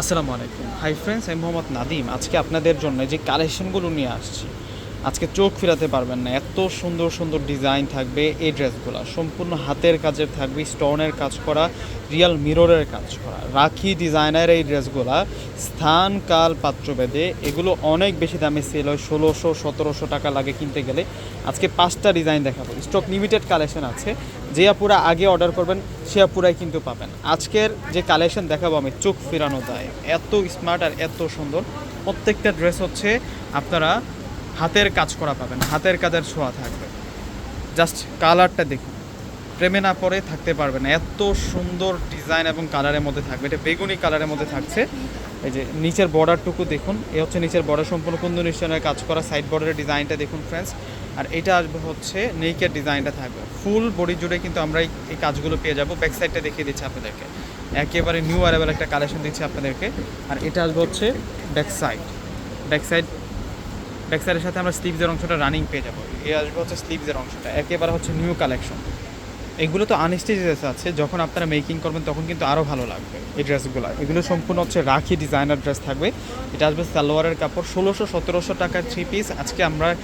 আসসালামু আলাইকুম। Hi friends আমি মোহাম্মদ নাদিম। আজকে আপনাদের জন্য যে কালেকশনগুলো নিয়ে আসছি, আজকে চোখ ফেরাতে পারবেন না। এত সুন্দর সুন্দর ডিজাইন থাকবে এই ড্রেসগুলো। সম্পূর্ণ হাতের কাজের থাকবে, স্টোনের কাজ করা, রিয়াল মিররের কাজ করা। রাখি ডিজাইনের এই ড্রেসগুলা স্থান, কাল, পাত্রভেদে, এগুলো অনেক বেশি দামে সেল হয়। ষোলোশো, সতেরোশো টাকা লাগে কিনতে গেলে। আজকে পাঁচটা ডিজাইন দেখাবো। স্টক লিমিটেড কালেকশন আছে। যে আপুরা আগে অর্ডার করবেন সে আপুরাই কিন্তু পাবেন। আজকের যে কালেকশন দেখাবো আমি, চোখ ফেরানো দেয়। এত স্মার্ট আর এত সুন্দর। প্রত্যেকটা ড্রেস হচ্ছে আপনারা হাতের কাজ করা পাবেন, হাতের কাজের ছোঁয়া থাকবে। জাস্ট কালারটা দেখুন। প্রেমে না পরে থাকতে পারবে না। এত সুন্দর ডিজাইন এবং কালারের মধ্যে থাকবে। এটা বেগুনি কালারের মধ্যে থাকছে। এই যে নিচের বর্ডারটুকু দেখুন। এ হচ্ছে নিচের বর্ডার সম্পূর্ণ কুন্দু নিশ্চয়ের কাজ করা। সাইড বর্ডারের ডিজাইনটা দেখুন ফ্রেন্ডস আর এটা আসবে হচ্ছে নেইকের ডিজাইনটা থাকবে। ফুল বডি জুড়ে কিন্তু আমরা এই- কাজগুলো পেয়ে যাব। ব্যাক সাইডটা দেখিয়ে দিচ্ছি আপনাদেরকে। একেবারে নিউ অ্যারেবল একটা কালেকশন দিচ্ছি আপনাদেরকে। আর এটা আসবে হচ্ছে back side back side back সাইডের সাথে আমরা স্লিভসের অংশটা রানিং পেয়ে যাব। এই আসবে হচ্ছে স্লিভসের অংশটা। একেবারে হচ্ছে নিউ কালেকশন এগুলো তো আনস্টিচেস আছে। যখন আপনারা মেকিং করবেন, তখন কিন্তু আরও ভালো লাগবে এই ড্রেসগুলো এগুলো সম্পূর্ণ হচ্ছে রাখি ডিজাইনার ড্রেস থাকবে। এটা আসবে সালোয়ারের কাপড়। ষোলোশো সতেরোশো টাকার থ্রি পিস আজকে আমরা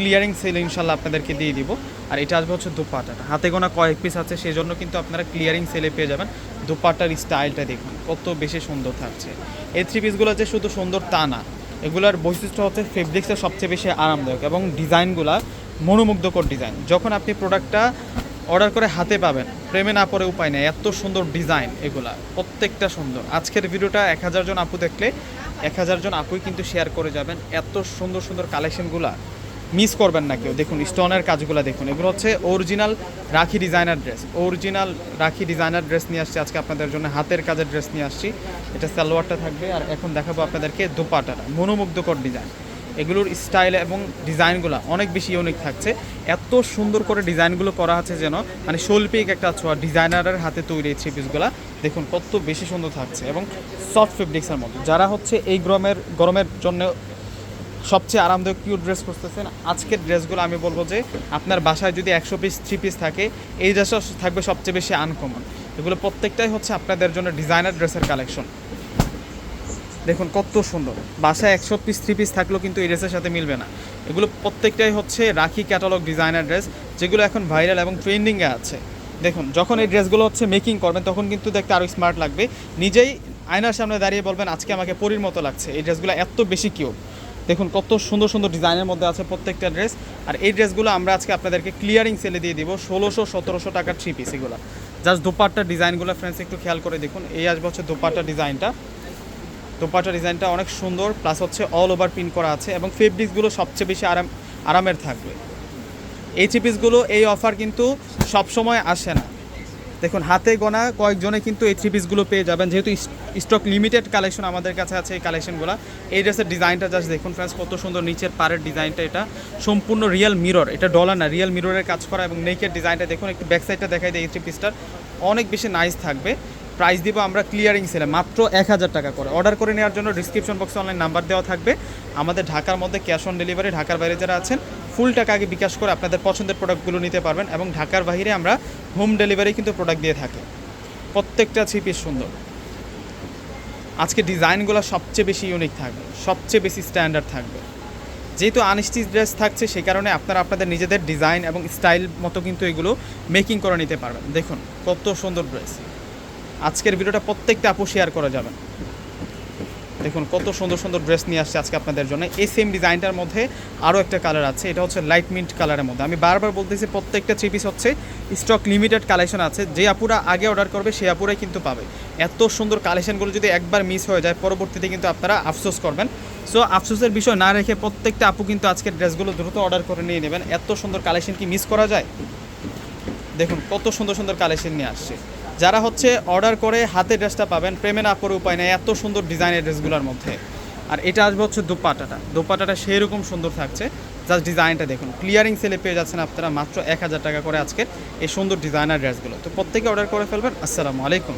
ক্লিয়ারিং সেল ইনশাল্লাহ আপনাদেরকে দিয়ে দিব। আর এটা আসবে হচ্ছে দুপাটাটা হাতে গোনা কয়েক পিস আছে সেই জন্য কিন্তু আপনারা ক্লিয়ারিং সেলে পেয়ে যাবেন। দুপাটার স্টাইলটা দেখুন, কত বেশি সুন্দর থাকছে। এই থ্রি পিসগুলো যে শুধু সুন্দর তা না, এগুলার বৈশিষ্ট্য হচ্ছে ফেব্রিক্সের সবচেয়ে বেশি আরামদায়ক এবং ডিজাইনগুলা মনোমুগ্ধকর ডিজাইন যখন আপনি প্রোডাক্টটা অর্ডার করে হাতে পাবেন, প্রেমে না পড়ে উপায় নেই, এত সুন্দর ডিজাইন এগুলা, প্রত্যেকটা সুন্দর। আজকের ভিডিওটা এক হাজার জন আপু দেখলে, এক হাজার জন আপুই কিন্তু শেয়ার করে যাবেন, এত সুন্দর সুন্দর কালেকশনগুলা মিস করবেন না কেউ। দেখুন, স্টোনের কাজগুলো দেখুন। এগুলো হচ্ছে অরিজিনাল রাখি ডিজাইনার ড্রেস অরিজিনাল রাখি ডিজাইনার ড্রেস নিয়ে আসছি। আজকে আপনাদের জন্য হাতের কাজের ড্রেস নিয়ে আসছি। এটা সালোয়ারটা থাকবে। আর এখন দেখাবো আপনাদেরকে দোপাটাটা। মনোমুগ্ধকর ডিজাইন এগুলোর স্টাইল এবং ডিজাইনগুলো অনেক বেশি ইউনিক থাকছে। এত সুন্দর করে ডিজাইনগুলো করা আছে যেন মানে শৈল্পিক একটা ছোঁয়া ডিজাইনারের হাতে তৈরি এই থ্রি পিসগুলো দেখুন, কত বেশি সুন্দর থাকছে এবং সফট ফেব্রিক্সের মধ্যে যারা হচ্ছে এই গরমের গরমের জন্য সবচেয়ে আরামদায়ক কিউট ড্রেস খুঁজতেছেন। আজকের ড্রেসগুলো আমি বলব যে আপনার বাসায় যদি একশো পিস থ্রি পিস থাকে, এই ড্রেসটা থাকবে সবচেয়ে বেশি আনকমন এগুলো প্রত্যেকটাই হচ্ছে আপনাদের জন্য ডিজাইনার ড্রেসের কালেকশন দেখুন কত সুন্দর। বাসায় একশো পিস থ্রি পিস থাকলেও কিন্তু এই ড্রেসের সাথে মিলবে না। এগুলো প্রত্যেকটাই হচ্ছে রাখি ক্যাটালগ ডিজাইনার ড্রেস যেগুলো এখন ভাইরাল এবং ট্রেন্ডিংয়ে আছে। দেখুন, যখন এই ড্রেসগুলো হচ্ছে মেকিং করবেন, তখন কিন্তু দেখতে আরও স্মার্ট লাগবে। নিজেই আয়নার সামনে দাঁড়িয়ে বলবেন, আজকে আমাকে পরির মতো লাগছে। এই ড্রেসগুলো এত বেশি কিউট দেখুন, কত সুন্দর সুন্দর ডিজাইনের মধ্যে আছে প্রত্যেকটা ড্রেস। আর এই ড্রেসগুলো আমরা আজকে আপনাদেরকে ক্লিয়ারিং সেলে দিয়ে দিব, ষোলোশো সতেরোশো টাকার থ্রি পিস এগুলো। জাস্ট দোপাট্টার ডিজাইনগুলো ফ্রেন্ডস একটু খেয়াল করে দেখুন। এই আসবে হচ্ছে দোপাট্টা ডিজাইনটা। দোপাট্টা ডিজাইনটা অনেক সুন্দর প্লাস হচ্ছে অল ওভার প্রিন্ট করা আছে এবং ফেব্রিক্সগুলো সবচেয়ে বেশি আরাম, আরামের থাকবে। এই থ্রি পিসগুলো এই অফার কিন্তু সবসময় আসে না। দেখুন, হাতে গোনা কয়েকজনে কিন্তু এই থ্রি পিসগুলো পেয়ে যাবেন। যেহেতু স্টক লিমিটেড কালেকশন আমাদের কাছে আছে এই কালেকশনগুলো এই ড্রেসের ডিজাইনটা জাস্ট দেখুন ফ্রেন্ডস কত সুন্দর নিচের পাড়ের ডিজাইনটা এটা। সম্পূর্ণ রিয়েল মিরর এটা ডলার না রিয়েল মিররের কাজ করা এবং নেকের ডিজাইনটা দেখুন, একটু ব্যাক সাইডটা দেখাই দেয় এই থ্রি পিসটার অনেক বেশি নাইস থাকবে। প্রাইস দিব আমরা ক্লিয়ারিং সেলে মাত্র এক হাজার টাকা করে। অর্ডার করে নেওয়ার জন্য ডিসক্রিপশন বক্সে অনলাইন নাম্বার দেওয়া থাকবে। আমাদের ঢাকার মধ্যে ক্যাশ অন ডেলিভারি ঢাকার বাইরে যারা আছেন ফুল টাকা আগে বিকাশ করে আপনাদের পছন্দের প্রোডাক্টগুলো নিতে পারবেন এবং ঢাকার বাইরে আমরা হোম ডেলিভারি কিন্তু প্রোডাক্ট দিয়ে থাকি। প্রত্যেকটা পিস সুন্দর। আজকে ডিজাইনগুলো সবচেয়ে বেশি ইউনিক থাকবে, সবচেয়ে বেশি স্ট্যান্ডার্ড থাকবে। যেহেতু আনস্টিচ ড্রেস থাকছে, সেই কারণে আপনারা আপনাদের নিজেদের ডিজাইন এবং স্টাইল মতো কিন্তু এগুলো মেকিং করে নিতে পারবেন। দেখুন, কত সুন্দর ড্রেস আজকের ভিডিওটা প্রত্যেকটা আপু শেয়ার করা যাবেন। দেখুন, কত সুন্দর সুন্দর ড্রেস নিয়ে আসছে আজকে আপনাদের জন্য। এই সেম ডিজাইনটার মধ্যে আরও একটা কালার আছে, এটা হচ্ছে লাইট মিন্ট কালারের মধ্যে। আমি বারবার বলতেছি, প্রত্যেকটা থ্রি পিস হচ্ছে স্টক লিমিটেড কালেকশন আছে। যে আপুরা আগে অর্ডার করবে, সে আপুরাই কিন্তু পাবে। এত সুন্দর কালেকশনগুলো যদি একবার মিস হয়ে যায়, পরবর্তীতে কিন্তু আপনারা আফসোস করবেন। সো আফসোসের বিষয় না রেখে প্রত্যেকটা আপু কিন্তু আজকের ড্রেসগুলো দ্রুত অর্ডার করে নিয়ে নেবেন। এত সুন্দর কালেকশন কি মিস করা যায়? দেখুন, কত সুন্দর সুন্দর কালেকশন নিয়ে আসছে। যারা হচ্ছে অর্ডার করে হাতে ড্রেসটা পাবেন, প্রেমে না করে উপায় নেই, এত সুন্দর ডিজাইনের ড্রেসগুলোর মধ্যে। আর এটা আসবে হচ্ছে দোপাটাটা। দোপাটাটা সেই রকম সুন্দর থাকছে। জাস্ট ডিজাইনটা দেখুন। ক্লিয়ারিং সেলে পেয়ে যাচ্ছেন আপনারা মাত্র এক হাজার টাকা করে আজকের এই সুন্দর ডিজাইনার ড্রেসগুলো তো প্রত্যেকে অর্ডার করে ফেলবেন। আসসালামু আলাইকুম।